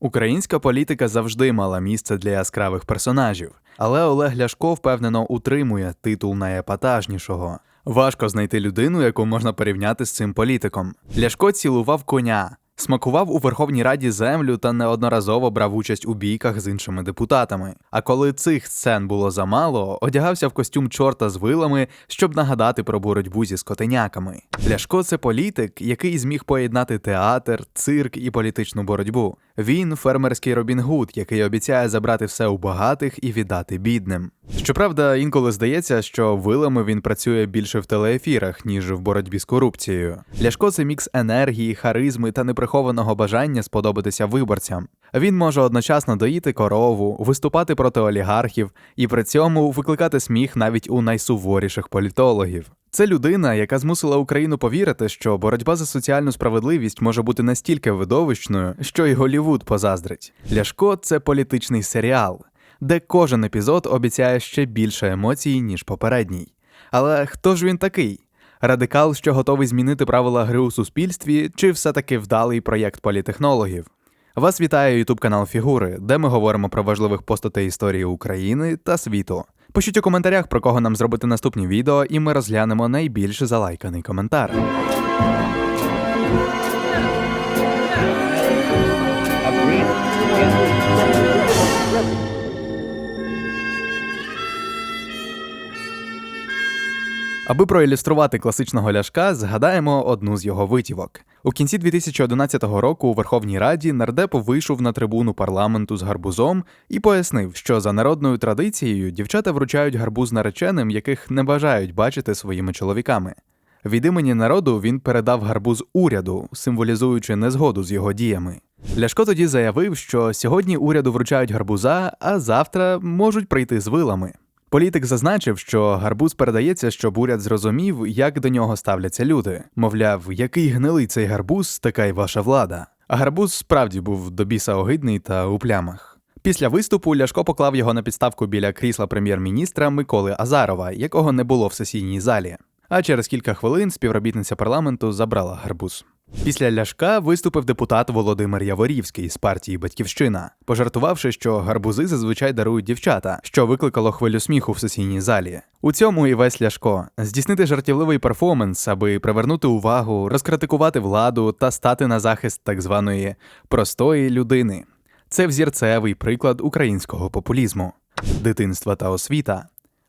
Українська політика завжди мала місце для яскравих персонажів, але Олег Ляшко впевнено утримує титул найепатажнішого. Важко знайти людину, яку можна порівняти з цим політиком. Ляшко цілував коня, смакував у Верховній Раді землю та неодноразово брав участь у бійках з іншими депутатами. А коли цих сцен було замало, одягався в костюм чорта з вилами, щоб нагадати про боротьбу зі скотеняками. Ляшко це політик, який зміг поєднати театр, цирк і політичну боротьбу. Він фермерський Робін Гуд, який обіцяє забрати все у багатих і віддати бідним. Щоправда, інколи здається, що вилами він працює більше в телеефірах, ніж в боротьбі з корупцією. Ляшко це мікс енергії, харизми та неприхованого бажання сподобатися виборцям. Він може одночасно доїти корову, виступати проти олігархів і при цьому викликати сміх навіть у найсуворіших політологів. Це людина, яка змусила Україну повірити, що боротьба за соціальну справедливість може бути настільки видовищною, що й Голівуд позаздрить. Ляшко це політичний серіал, де кожен епізод обіцяє ще більше емоцій, ніж попередній. Але хто ж він такий? Радикал, що готовий змінити правила гри у суспільстві, чи все-таки вдалий проєкт політехнологів? Вас вітає ютуб канал Фігури, де ми говоримо про важливих постатей історії України та світу. Пишіть у коментарях, про кого нам зробити наступні відео, і ми розглянемо найбільш залайканий коментар. Аби проілюструвати класичного ляшка, згадаємо одну з його витівок. У кінці 2011 року у Верховній Раді нардеп вийшов на трибуну парламенту з гарбузом і пояснив, що за народною традицією дівчата вручають гарбуз нареченим, яких не бажають бачити своїми чоловіками. Від імені народу він передав гарбуз уряду, символізуючи незгоду з його діями. Ляшко тоді заявив, що сьогодні уряду вручають гарбуза, а завтра можуть прийти з вилами. Політик зазначив, що гарбуз передається, щоб уряд зрозумів, як до нього ставляться люди. Мовляв, який гнилий цей гарбуз, така й ваша влада. А гарбуз справді був до біса огидний та у плямах. Після виступу Ляшко поклав його на підставку біля крісла прем'єр-міністра Миколи Азарова, якого не було в сесійній залі. А через кілька хвилин співробітниця парламенту забрала гарбуз. Після ляшка виступив депутат Володимир Яворівський з партії Батьківщина, пожартувавши, що гарбузи зазвичай дарують дівчата, що викликало хвилю сміху в сесійній залі. У цьому і весь ляшко здійснити жартівливий перформанс, аби привернути увагу, розкритикувати владу та стати на захист так званої простої людини. Це взірцевий приклад українського популізму, дитинства та освіта.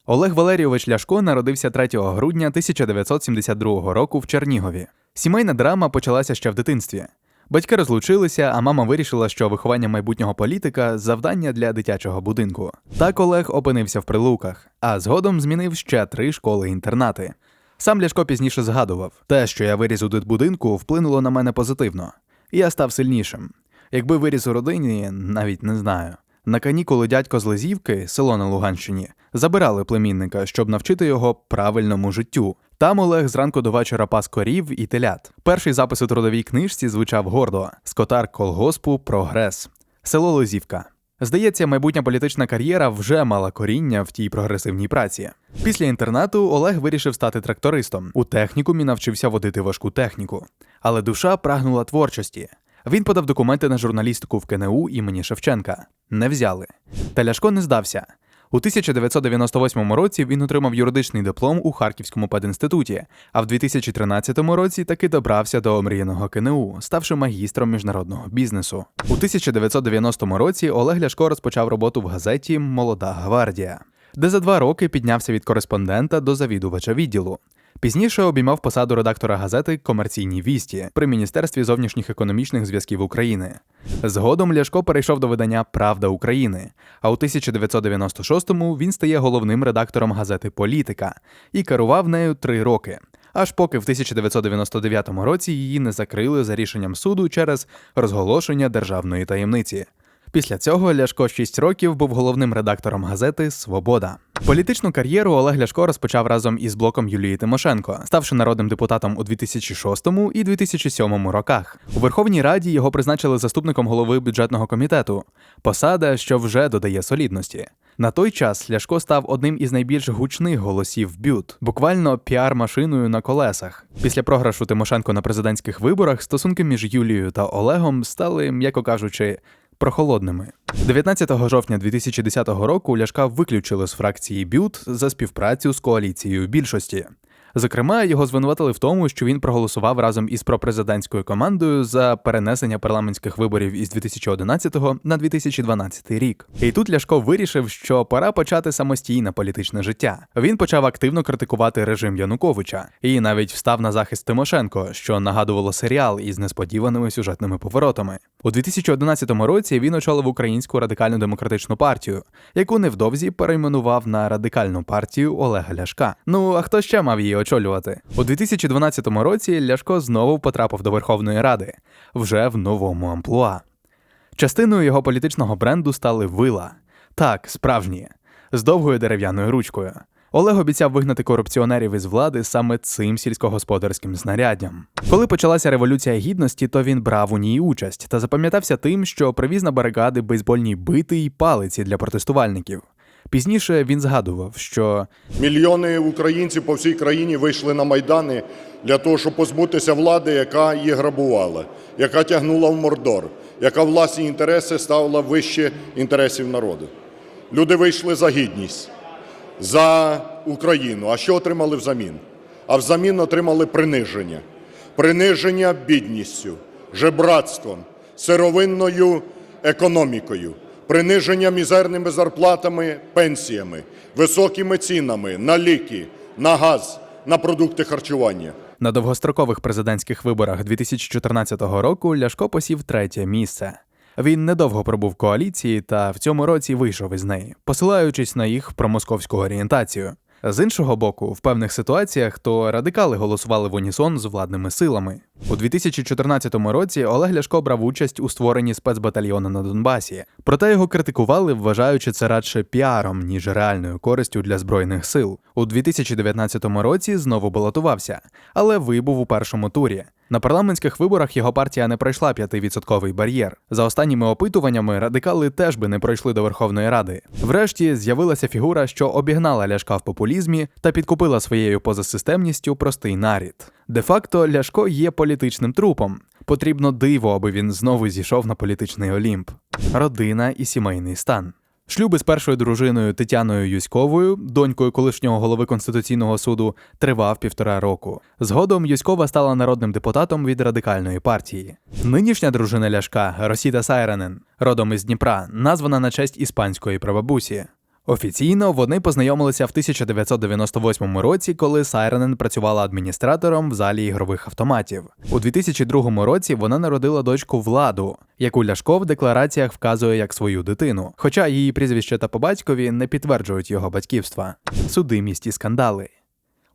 Олег Валерійович Ляшко народився 3 грудня 1972 року в Чернігові. Сімейна драма почалася ще в дитинстві. Батьки розлучилися, а мама вирішила, що виховання майбутнього політика завдання для дитячого будинку. Так Олег опинився в прилуках, а згодом змінив ще три школи-інтернати. Сам Ляшко пізніше згадував, те, що я виріс у дитбудинку, вплинуло на мене позитивно. Я став сильнішим. Якби виріс у родині, навіть не знаю. На канікули дядько з Лизівки, село на Луганщині, забирали племінника, щоб навчити його правильному життю. Там Олег зранку до вечора пас корів і телят. Перший запис у трудовій книжці звучав гордо: Скотар колгоспу Прогрес, село Лозівка. Здається, майбутня політична кар'єра вже мала коріння в тій прогресивній праці. Після інтернату Олег вирішив стати трактористом. У технікумі навчився водити важку техніку, але душа прагнула творчості. Він подав документи на журналістику в КНУ імені Шевченка. Не взяли. Та Ляшко не здався. У 1998 році він отримав юридичний диплом у Харківському пединституті, а в 2013 році таки добрався до омріяного КНУ, ставши магістром міжнародного бізнесу. У 1990 році Олег Ляшко розпочав роботу в газеті Молода гвардія, де за два роки піднявся від кореспондента до завідувача відділу. Пізніше обіймав посаду редактора газети Комерційні вісті при Міністерстві зовнішніх економічних зв'язків України. Згодом Ляшко перейшов до видання Правда України, а у 1996-му він стає головним редактором газети Політика і керував нею три роки. Аж поки в 1999 році її не закрили за рішенням суду через розголошення державної таємниці. Після цього Ляшко 6 років був головним редактором газети Свобода. Політичну кар'єру Олег Ляшко розпочав разом із блоком Юлії Тимошенко, ставши народним депутатом у 2006 і 2007 роках. У Верховній Раді його призначили заступником голови бюджетного комітету, посада, що вже додає солідності. На той час Ляшко став одним із найбільш гучних голосів бют, буквально піар-машиною на колесах. Після програшу Тимошенко на президентських виборах стосунки між Юлією та Олегом стали, м'яко кажучи, прохолодними. 19 жовтня 2010 року Ляшка виключили з фракції БЮТ за співпрацю з коаліцією більшості. Зокрема, його звинуватили в тому, що він проголосував разом із пропрезидентською командою за перенесення парламентських виборів із 2011 на 2012 рік. І тут Ляшко вирішив, що пора почати самостійне політичне життя. Він почав активно критикувати режим Януковича і навіть встав на захист Тимошенко, що нагадувало серіал із несподіваними сюжетними поворотами. У 2011 році він очолив Українську радикальну демократичну партію, яку невдовзі перейменував на радикальну партію Олега Ляшка. Ну а хто ще мав її очолювати? У 2012 році Ляшко знову потрапив до Верховної Ради вже в новому амплуа. Частиною його політичного бренду стали вила. Так, справжні, з довгою дерев'яною ручкою. Олег обіцяв вигнати корупціонерів із влади саме цим сільськогосподарським знаряддям. Коли почалася революція гідності, то він брав у ній участь та запам'ятався тим, що привіз на барикади бейсбольні бити й палиці для протестувальників. Пізніше він згадував, що Мільйони українців по всій країні вийшли на майдани для того, щоб позбутися влади, яка їх грабувала, яка тягнула в мордор, яка власні інтереси ставила вище інтересів народу. Люди вийшли за гідність, за Україну. А що отримали взамін? А взамін отримали приниження. Приниження бідністю, жебратством, сировинною економікою, приниження мізерними зарплатами, пенсіями, високими цінами на ліки, на газ, на продукти харчування. на довгострокових президентських виборах 2014 року Ляшко посів третє місце. Він недовго пробув в коаліції та в цьому році вийшов із неї, посилаючись на їх промосковську орієнтацію. З іншого боку, в певних ситуаціях то радикали голосували в унісон з владними силами. У 2014 році Олег Ляшко брав участь у створенні спецбатальйону на Донбасі, проте його критикували, вважаючи це радше піаром, ніж реальною користю для збройних сил. У 2019 році знову балотувався, але вибув у першому турі. На парламентських виборах його партія не пройшла 5-відсотковий бар'єр. За останніми опитуваннями радикали теж би не пройшли до Верховної Ради. Врешті з'явилася фігура, що обігнала Ляшка в популізмі та підкупила своєю позасистемністю простий нарід. Де-факто Ляшко є політичним трупом. Потрібно диво, аби він знову зійшов на політичний олімп. Родина і сімейний стан. Шлюби з першою дружиною Тетяною Юськовою, донькою колишнього голови Конституційного суду, тривав півтора року. Згодом Юськова стала народним депутатом від радикальної партії. Нинішня дружина Ляшка Росіта Сайранен, родом із Дніпра, названа на честь іспанської прабабусі. Офіційно вони познайомилися в 1998 році, коли Сайренен працювала адміністратором в залі ігрових автоматів. У 2002 році вона народила дочку Владу, яку Ляшко в деклараціях вказує як свою дитину, хоча її прізвище та по батькові не підтверджують його батьківства. Судимість і скандали.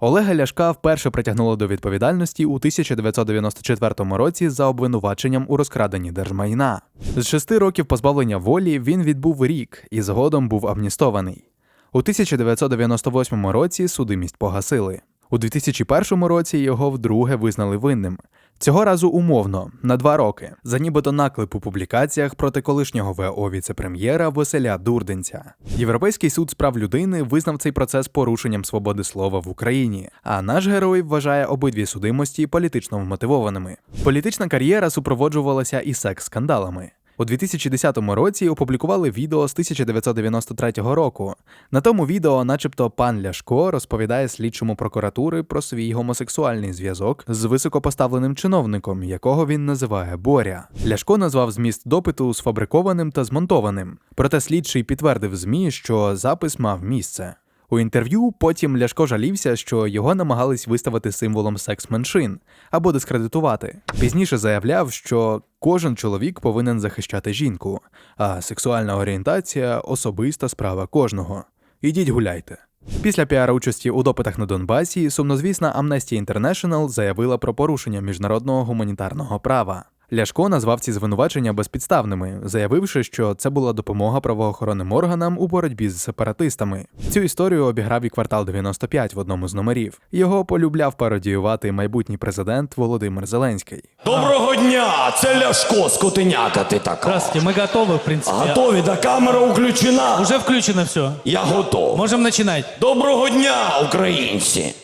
Олега Ляшка вперше притягнуло до відповідальності у 1994 році за обвинуваченням у розкраденні держмайна. З шести років позбавлення волі він відбув рік і згодом був амністований. У 1998 році судимість погасили. У 2001 році його вдруге визнали винним. Цього разу умовно на два роки за нібито наклеп у публікаціях проти колишнього ВО віцепрем'єра Василя Дурденця. Європейський суд з прав людини визнав цей процес порушенням свободи слова в Україні. А наш герой вважає обидві судимості політично вмотивованими. Політична кар'єра супроводжувалася і секс-скандалами. У 2010 році опублікували відео з 1993 року. На тому відео, начебто, пан Ляшко розповідає слідчому прокуратури про свій гомосексуальний зв'язок з високопоставленим чиновником, якого він називає Боря. Ляшко назвав зміст допиту сфабрикованим та змонтованим. Проте слідчий підтвердив ЗМІ, що запис мав місце. У інтерв'ю потім Ляшко жалівся, що його намагались виставити символом секс-меншин або дискредитувати. Пізніше заявляв, що кожен чоловік повинен захищати жінку, а сексуальна орієнтація особиста справа кожного. Ідіть гуляйте. Після піар-участі у допитах на Донбасі сумнозвісна Amnesty International заявила про порушення міжнародного гуманітарного права. Ляшко назвав ці звинувачення безпідставними, заявивши, що це була допомога правоохоронним органам у боротьбі з сепаратистами. Цю історію обіграв і квартал 95 в одному з номерів. Його полюбляв пародіювати майбутній президент Володимир Зеленський. Доброго дня! Це Ляшко, скотиняка ти така. Здравствуйте, мы готовы, в принципе. Готові, да камера включена. Уже включено все. Я готов. Можем начинать. Доброго дня, українці!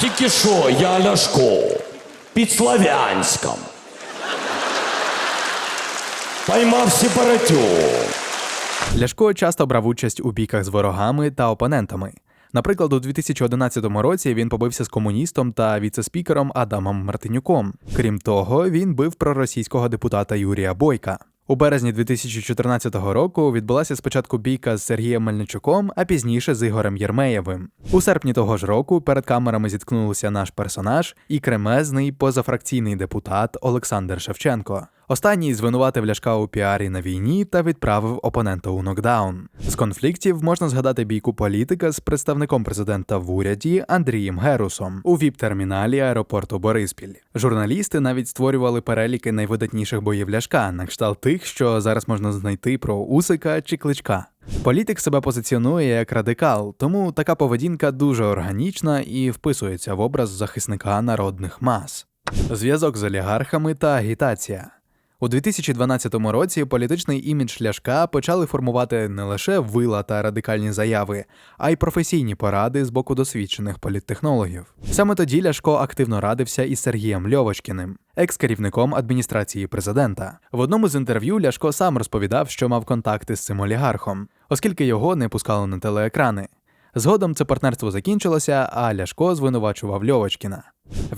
Тільки що я Ляшко під Слов'янськом. Поймав сепаратю. Ляшко часто брав участь у бійках з ворогами та опонентами. Наприклад, у 2011 році він побився з комуністом та віцеспікером Адамом Мартинюком. Крім того, він бив проросійського депутата Юрія Бойка. У березні 2014 року відбулася спочатку бійка з Сергієм Мельничуком, а пізніше з Ігорем Єрмеєвим. У серпні того ж року перед камерами зіткнулися наш персонаж і кремезний позафракційний депутат Олександр Шевченко. Останній звинуватив Ляшка у піарі на війні та відправив опонента у нокдаун. З конфліктів можна згадати бійку політика з представником президента в уряді Андрієм Герусом у віп-терміналі аеропорту Бориспіль. Журналісти навіть створювали переліки найвидатніших боїв Ляшка, на кшталт тих, що зараз можна знайти про Усика чи Кличка. Політик себе позиціонує як радикал, тому така поведінка дуже органічна і вписується в образ захисника народних мас. Зв'язок з олігархами та агітація. У 2012 році політичний імідж Ляшка почали формувати не лише вила та радикальні заяви, а й професійні поради з боку досвідчених політтехнологів. Саме тоді Ляшко активно радився із Сергієм Льовочкіним, екс-керівником адміністрації президента. В одному з інтерв'ю Ляшко сам розповідав, що мав контакти з цим олігархом, оскільки його не пускали на телеекрани. Згодом це партнерство закінчилося, а Ляшко звинувачував Льовочкіна.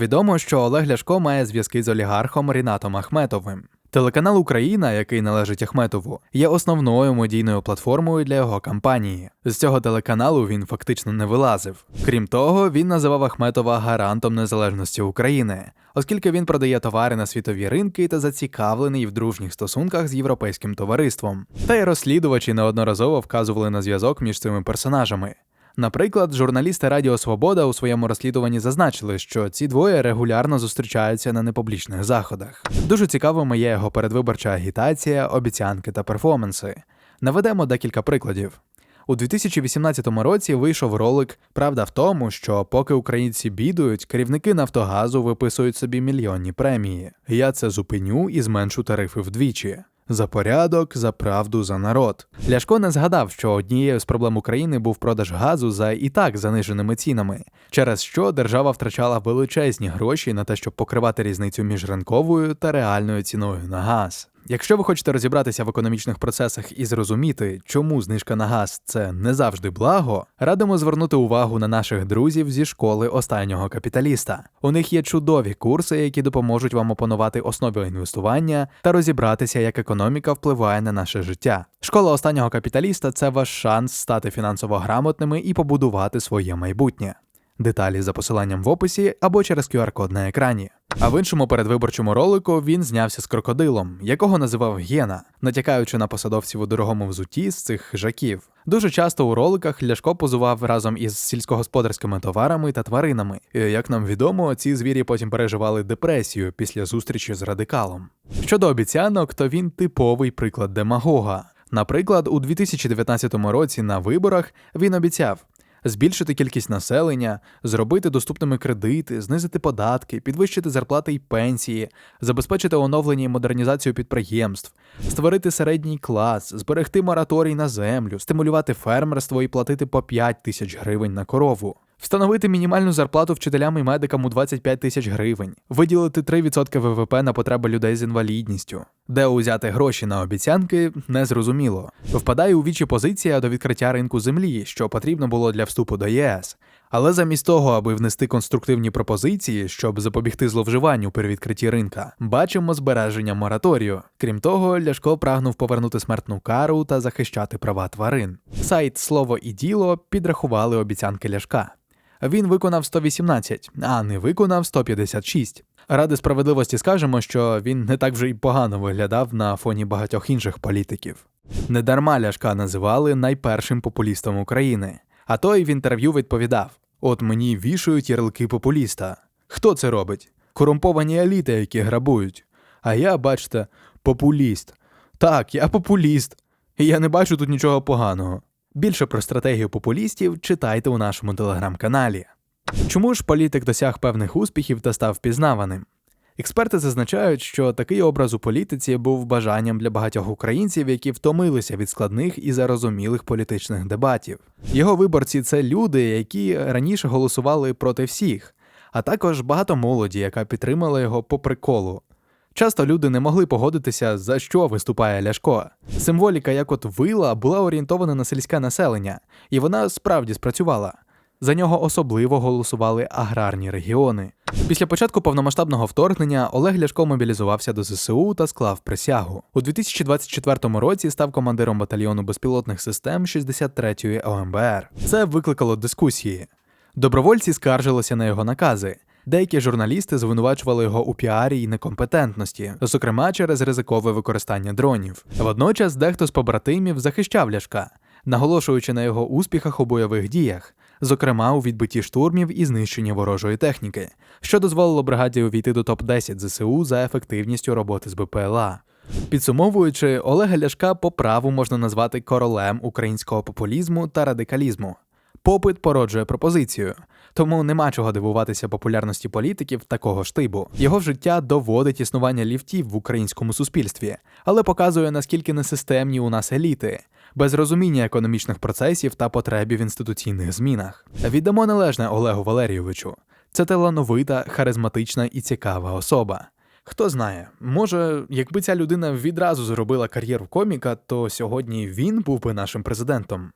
Відомо, що Олег Ляшко має зв'язки з олігархом Рінатом Ахметовим. Телеканал Україна, який належить Ахметову, є основною медійною платформою для його кампанії. З цього телеканалу він фактично не вилазив. Крім того, він називав Ахметова гарантом незалежності України, оскільки він продає товари на світові ринки та зацікавлений в дружніх стосунках з європейським товариством. Та й розслідувачі неодноразово вказували на зв'язок між цими персонажами. Наприклад, журналісти Радіо Свобода у своєму розслідуванні зазначили, що ці двоє регулярно зустрічаються на непублічних заходах. Дуже цікавими є його передвиборча агітація, обіцянки та перформанси. Наведемо декілька прикладів. У 2018 році вийшов ролик Правда в тому, що поки українці бідують, керівники Нафтогазу виписують собі мільйонні премії. Я це зупиню і зменшу тарифи вдвічі. За порядок, за правду, за народ. Ляшко не згадав, що однією з проблем України був продаж газу за і так заниженими цінами, через що держава втрачала величезні гроші на те, щоб покривати різницю між ринковою та реальною ціною на газ. Якщо ви хочете розібратися в економічних процесах і зрозуміти, чому знижка на газ це не завжди благо, радимо звернути увагу на наших друзів зі школи останнього капіталіста. У них є чудові курси, які допоможуть вам опанувати основи інвестування та розібратися, як економіка впливає на наше життя. Школа останнього капіталіста це ваш шанс стати фінансово грамотними і побудувати своє майбутнє. Деталі за посиланням в описі або через QR-код на екрані. А в іншому передвиборчому ролику він знявся з крокодилом, якого називав Гена, натякаючи на посадовців у дорогому взутті з цих хижаків. Дуже часто у роликах Ляшко позував разом із сільськогосподарськими товарами та тваринами. І, як нам відомо, ці звірі потім переживали депресію після зустрічі з радикалом. Щодо обіцянок, то він типовий приклад демагога. Наприклад, у 2019 році на виборах він обіцяв збільшити кількість населення, зробити доступними кредити, знизити податки, підвищити зарплати й пенсії, забезпечити оновлення і модернізацію підприємств, створити середній клас, зберегти мораторій на землю, стимулювати фермерство і платити по 5 тисяч гривень на корову. Встановити мінімальну зарплату вчителям і медикам у 25 тисяч гривень, виділити 3% ВВП на потреби людей з інвалідністю. Де узяти гроші на обіцянки, незрозуміло. Впадає у вічі позиція до відкриття ринку землі, що потрібно було для вступу до ЄС. Але замість того, аби внести конструктивні пропозиції, щоб запобігти зловживанню при відкритті ринка, бачимо збереження мораторію. Крім того, Ляшко прагнув повернути смертну кару та захищати права тварин. Сайт Слово і діло підрахували обіцянки Ляшка. Він виконав 118, а не виконав 156. Ради справедливості скажемо, що він не так вже й погано виглядав на фоні багатьох інших політиків. Недарма Ляшка називали найпершим популістом України. А той в інтерв'ю відповідав: От мені вішають ярлики популіста. Хто це робить? Корумповані еліти, які грабують. А я, бачите, популіст. Так, я популіст. І я не бачу тут нічого поганого. Більше про стратегію популістів читайте у нашому телеграм-каналі. Чому ж політик досяг певних успіхів та став впізнаваним? Експерти зазначають, що такий образ у політиці був бажанням для багатьох українців, які втомилися від складних і зарозумілих політичних дебатів. Його виборці це люди, які раніше голосували проти всіх, а також багато молоді, яка підтримала його по приколу. Часто люди не могли погодитися, за що виступає Ляшко. Символіка, як от вила, була орієнтована на сільське населення, і вона справді спрацювала. За нього особливо голосували аграрні регіони. Після початку повномасштабного вторгнення Олег Ляшко мобілізувався до ЗСУ та склав присягу. У 2024 році став командиром батальйону безпілотних систем 63-ї ОМБР. Це викликало дискусії. Добровольці скаржилися на його накази. Деякі журналісти звинувачували його у піарі і некомпетентності, зокрема через ризикове використання дронів. Водночас дехто з побратимів захищав Ляшка, наголошуючи на його успіхах у бойових діях, зокрема у відбитті штурмів і знищенні ворожої техніки, що дозволило бригаді увійти до топ-10 ЗСУ за ефективністю роботи з БПЛА. Підсумовуючи, Олега Ляшка по праву можна назвати королем українського популізму та радикалізму. Попит породжує пропозицію, тому нема чого дивуватися популярності політиків такого штибу. Його життя доводить існування ліфтів в українському суспільстві, але показує наскільки несистемні у нас еліти, без розуміння економічних процесів та потребів в інституційних змінах. Віддамо належне Олегу Валерійовичу. Це талановита, харизматична і цікава особа. Хто знає, може, якби ця людина відразу зробила кар'єру коміка, то сьогодні він був би нашим президентом.